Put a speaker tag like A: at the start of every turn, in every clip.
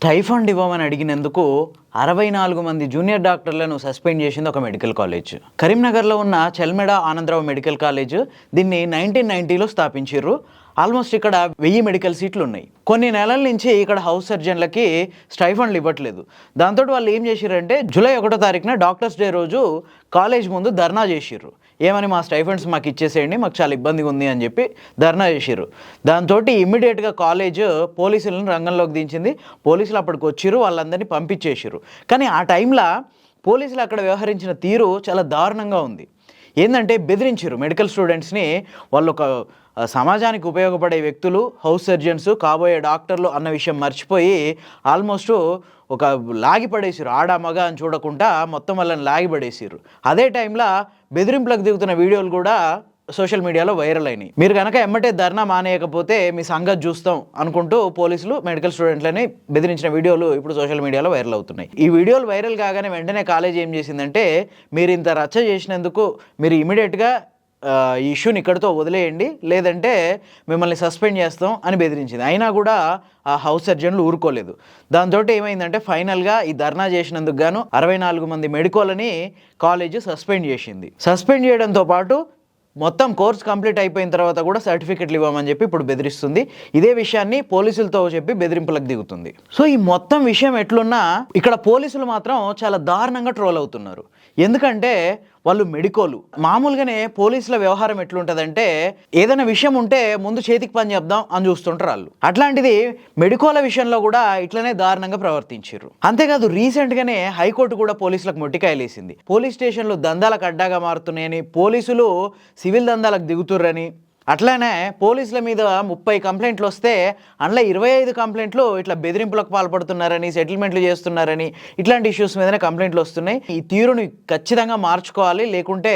A: Stipend ఇవ్వమని అడిగినందుకు అరవై నాలుగు మంది జూనియర్ డాక్టర్లను సస్పెండ్ చేసింది ఒక మెడికల్ కాలేజ్. కరీంనగర్లో ఉన్న చెల్మెడ ఆనందరావు మెడికల్ కాలేజ్ దీన్ని నైన్టీన్ నైన్టీలో స్థాపించారు ఆల్మోస్ట్ ఇక్కడ వెయ్యి మెడికల్ సీట్లు ఉన్నాయి కొన్ని నెలల నుంచి ఇక్కడ హౌస్ సర్జన్లకి స్టైఫండ్లు ఇవ్వట్లేదు. దాంతో వాళ్ళు ఏం చేశారంటే జూలై ఒకటో తారీఖున డాక్టర్స్ డే రోజు కాలేజ్ ముందు ధర్నా చేసిర్రు. ఏమని మా స్టైఫండ్స్ మాకు ఇచ్చేసేయండి మాకు చాలా ఇబ్బందిగా ఉంది అని చెప్పి ధర్నా చేసిర్రు. దాంతో ఇమ్మీడియట్గా కాలేజ్ పోలీసులను రంగంలోకి దించింది. పోలీసులు అప్పటికి వచ్చిర్రు వాళ్ళందరినీ పంపించేసిర్రు. కానీ ఆ టైంలో పోలీసులు అక్కడ వ్యవహరించిన తీరు చాలా దారుణంగా ఉంది. ఏంటంటే బెదిరించారు మెడికల్ స్టూడెంట్స్ని వాళ్ళు ఒక సమాజానికి ఉపయోగపడే వ్యక్తులు హౌస్ సర్జన్స్ కాబోయే డాక్టర్లు అన్న విషయం మర్చిపోయి ఆల్మోస్ట్ ఒక లాగిపడేసారు ఆడ మగ అని చూడకుండా మొత్తం వాళ్ళని లాగిపడేసారు అదే టైంలో బెదిరింపులకు దిగుతున్న వీడియోలు కూడా సోషల్ మీడియాలో వైరల్ అయినాయి. మీరు కనుక ఎమ్మటే ధర్నా మానేయకపోతే మీ సంగతి చూస్తాం అనుకుంటూ పోలీసులు మెడికల్ స్టూడెంట్లని బెదిరించిన వీడియోలు ఇప్పుడు సోషల్ మీడియాలో వైరల్ అవుతున్నాయి. ఈ వీడియోలు వైరల్ కాగానే వెంటనే కాలేజ్ ఏం చేసిందంటే మీరు ఇంత రచ్చ చేసినందుకు మీరు ఇమీడియట్గా ఈ ఇష్యూని ఇక్కడితో వదిలేయండి లేదంటే మిమ్మల్ని సస్పెండ్ చేస్తాం అని బెదిరించింది. అయినా కూడా ఆ హౌస్ సర్జన్లు ఊరుకోలేదు. దాంతో ఏమైందంటే ఫైనల్గా ఈ ధర్నా చేసినందుకు గాను అరవై నాలుగు మంది మెడికోలని కాలేజ్ సస్పెండ్ చేసింది. సస్పెండ్ చేయడంతో పాటు మొత్తం కోర్స్ కంప్లీట్ అయిపోయిన తర్వాత కూడా సర్టిఫికెట్లు ఇవ్వమని చెప్పి ఇప్పుడు బెదిరిస్తుంది. ఇదే విషయాన్ని పోలీసులతో చెప్పి బెదిరింపులకు దిగుతుంది. సో ఈ మొత్తం విషయం ఎట్లున్నా ఇక్కడ పోలీసులు మాత్రం చాలా దారుణంగా ట్రోల్ అవుతున్నారు. ఎందుకంటే వాళ్ళు మెడికోలు. మామూలుగానే పోలీసుల వ్యవహారం ఎట్లుంటుందంటే ఏదైనా విషయం ఉంటే ముందు చేతికి పని చేద్దాం అని చూస్తుంటారు వాళ్ళు. అట్లాంటిది మెడికోల విషయంలో కూడా ఇట్లనే దారుణంగా ప్రవర్తించారు అంతేకాదు రీసెంట్గానే హైకోర్టు కూడా పోలీసులకు మొట్టికాయలేసింది. పోలీస్ స్టేషన్లు దందాలకు అడ్డాగా మారుతున్నాయని పోలీసులు సివిల్ దందాలకు దిగుతుర్రని అట్లానే పోలీసుల మీద ముప్పై కంప్లైంట్లు వస్తే అందులో ఇరవై ఐదు కంప్లైంట్లు ఇట్లా బెదిరింపులకు పాల్పడుతున్నారని సెటిల్మెంట్లు చేస్తున్నారని ఇట్లాంటి ఇష్యూస్ మీదనే కంప్లైంట్లు వస్తున్నాయి. ఈ తీరుని ఖచ్చితంగా మార్చుకోవాలి లేకుంటే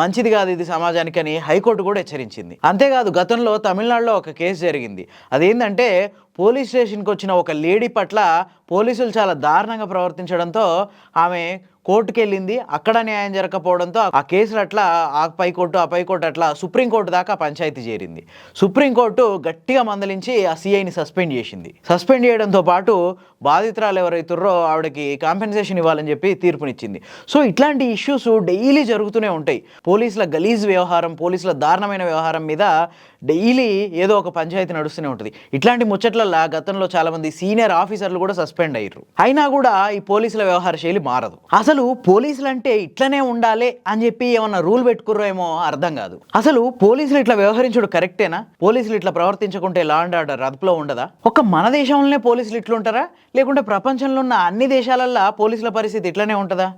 A: మంచిది కాదు ఇది సమాజానికి అని హైకోర్టు కూడా హెచ్చరించింది. అంతేకాదు గతంలో తమిళనాడులో ఒక కేసు జరిగింది. అదేంటంటే పోలీస్ స్టేషన్కి వచ్చిన ఒక లేడీ పట్ల పోలీసులు చాలా దారుణంగా ప్రవర్తించడంతో ఆమె కోర్టుకి వెళ్ళింది అక్కడ న్యాయం జరగకపోవడంతో ఆ కేసులు అట్లా ఆ పై కోర్టు ఆ పై కోర్టు అట్లా సుప్రీంకోర్టు దాకా పంచాయతీ చేరింది. సుప్రీంకోర్టు గట్టిగా మందలించి ఆ సిఐని సస్పెండ్ చేసింది. సస్పెండ్ చేయడంతో పాటు బాధితురాలు ఎవరైతుర్రో ఆవిడకి కాంపెన్సేషన్ ఇవ్వాలని చెప్పి తీర్పునిచ్చింది. సో ఇట్లాంటి ఇష్యూస్ డైలీ జరుగుతూనే ఉంటాయి. పోలీసుల గలీజ్ వ్యవహారం పోలీసుల దారుణమైన వ్యవహారం మీద డైలీ ఏదో ఒక పంచాయతీ నడుస్తూనే ఉంటుంది. ఇట్లాంటి ముచ్చట్ల వల్ల గతంలో చాలామంది సీనియర్ ఆఫీసర్లు కూడా సస్పెండ్ అయ్యారు అయినా కూడా ఈ పోలీసుల వ్యవహార శైలి మారదు. అసలు పోలీసులు అంటే ఇట్లనే ఉండాలి అని చెప్పి ఏమన్నా రూల్ పెట్టుకుర్రేమో అర్థం కాదు. అసలు పోలీసులు ఇట్లా వ్యవహరించడం కరెక్టేనా? పోలీసులు ఇట్లా ప్రవర్తించకుంటే లా అండ్ ఆర్డర్ అదుపులో ఉండదా? ఒక మన దేశంలోనే పోలీసులు ఇట్లుంటారా? లేకుంటే ప్రపంచంలో ఉన్న అన్ని దేశాలల్లో పోలీసుల పరిస్థితి ఇట్లనే ఉంటుందా?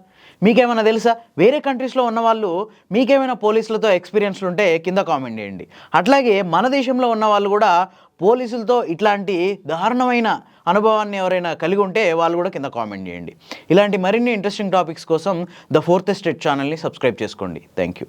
A: మీకేమైనా తెలుసా? వేరే కంట్రీస్లో ఉన్న వాళ్ళు మీకేమైనా పోలీసులతో ఎక్స్పీరియన్స్లు ఉంటే కింద కామెంట్ చేయండి. అట్లాగే మన దేశంలో ఉన్న వాళ్ళు కూడా పోలీసులతో ఇట్లాంటి దారుణమైన అనుభవాన్ని ఎవరైనా కలిగి ఉంటే వాళ్ళు కూడా కింద కామెంట్ చేయండి. ఇలాంటి మరిన్ని ఇంట్రెస్టింగ్ టాపిక్స్ కోసం ద ఫోర్త్ స్టేట్ ఛానల్ని సబ్స్క్రైబ్ చేసుకోండి. Thank you